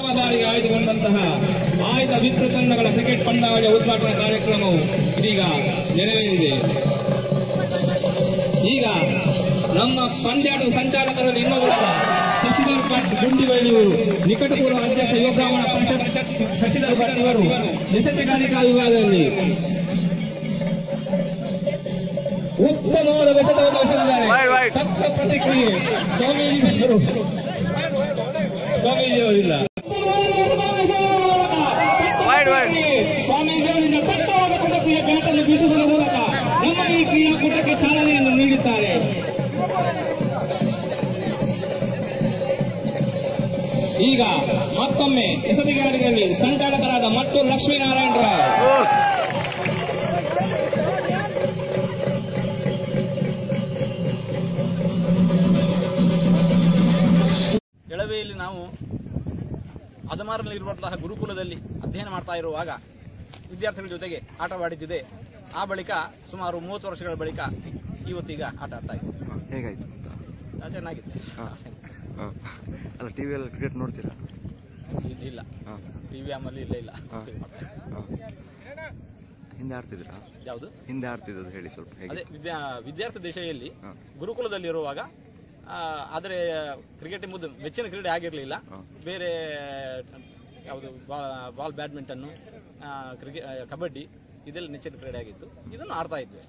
ಪ್ರಥಮ ಬಾರಿಗೆ ಆಯ್ದುಕೊಂಡಂತಹ ಆಯ್ದ ತಂಡಗಳ ಕ್ರಿಕೆಟ್ ಪಂದ್ಯಾವಳಿಯ ಉದ್ಘಾಟನಾ ಕಾರ್ಯಕ್ರಮವು ಇದೀಗ ನೆರವೇರಿದೆ. ಈಗ ನಮ್ಮ ಪಂದ್ಯಾಟದ ಸಂಚಾಲಕರಲ್ಲಿ ಇನ್ನೊಬ್ಬರಾದ ಶಶಿಧರ್ ಭಟ್ ಗುಂಡಿಬೈಲಿಯವರು ನಿಕಟಪೂರ್ವ ಅಧ್ಯಕ್ಷ ಯುವ ಬ್ರಾಹ್ಮಣ ಪರಿಷತ್ ಶಶಿಧರ್ ಭಟ್ ಇವರು ನಿಸರ್ಗಾರಿಕಾ ವಿಭಾಗದಲ್ಲಿ ಉತ್ತಮವಾದ ಬೆಸತವನ್ನು ಸ್ವಾಮೀಜಿ ತಕ್ಕ ಪ್ರತಿಕ್ರಿಯೆ. ಸ್ವಾಮೀಜಿಯವರಿಲ್ಲ ಸ್ವಾಮೀಜಿಯವರಿಂದ ತಕ್ಕವಾದ ಕೊಡಪಿಯ ಬ್ಯಾಟನ್ನು ಬೀಸುವುದರ ಮೂಲಕ ನಮ್ಮ ಈ ಕ್ರೀಡಾಕೂಟಕ್ಕೆ ಚಾಲನೆಯನ್ನು ನೀಡಿದ್ದಾರೆ. ಈಗ ಮತ್ತೊಮ್ಮೆ ಎಸತಿಗಾರಿಕೆಯಲ್ಲಿ ಸಂಚಾಲಕರಾದ ಮತ್ತು ಲಕ್ಷ್ಮೀನಾರಾಯಣ ರಾವ್. ಎಳವೆಯಲ್ಲಿ ನಾವು ಅದಮಾರನಲ್ಲಿರುವಂತಹ ಗುರುಕುಲದಲ್ಲಿ ಅಧ್ಯಯನ ಮಾಡ್ತಾ ಇರುವಾಗ ವಿದ್ಯಾರ್ಥಿಗಳ ಜೊತೆಗೆ ಆಟವಾಡಿದ್ದಿದೆ. ಆ ಬಳಿಕ ಸುಮಾರು ಮೂವತ್ತು ವರ್ಷಗಳ ಬಳಿಕ ಇವತ್ತೀಗ ಆಟ ಆಡ್ತಾ ಇದ್ದೆ ಹೇಗಾಯ್ತು? ಚೆನ್ನಾಗಿದೆ. ಅಲ್ಲಿ ಹಾ. ಅಲ್ಲ ಟಿವಿಯಲ್ಲಿ ಕ್ರಿಕೆಟ್ ನೋಡ್ತೀರಾ? ಇಲ್ಲ- ಟಿವಿ ಆಮಲ್ಲಿ ಇಲ್ಲ ಇಲ್ಲ. ಹಿಂದೆ ಆಡ್ತಿದ್ರಾ ಯಾವುದು? ಹಿಂದೆ ಆಡ್ತಿದ್ರು ಹೇಳಿ ಸ್ವಲ್ಪ ಅದೇ ವಿದ್ಯಾ ವಿದ್ಯಾರ್ಥಿ ದೇಶದಲ್ಲಿ ಗುರುಕುಲದಲ್ಲಿ ಗುರುಕುಲದಲ್ಲಿರುವಾಗ ಆ, ಆದರೆ ಕ್ರಿಕೆಟ್ ಎಂಬುದು ಮೆಚ್ಚಿನ ಕ್ರೀಡೆ ಆಗಿರಲಿಲ್ಲ. ಬೇರೆ ಯಾವುದು ಬಾಲ್ ಬ್ಯಾಡ್ಮಿಂಟನ್ನು ಕ್ರಿಕೆಟ್ ಕಬಡ್ಡಿ ಇದೆಲ್ಲ ನೆಚ್ಚಿನ ಕ್ರೀಡೆ ಆಗಿತ್ತು. ಇದನ್ನು ಆಡ್ತಾ ಇದ್ವಿ.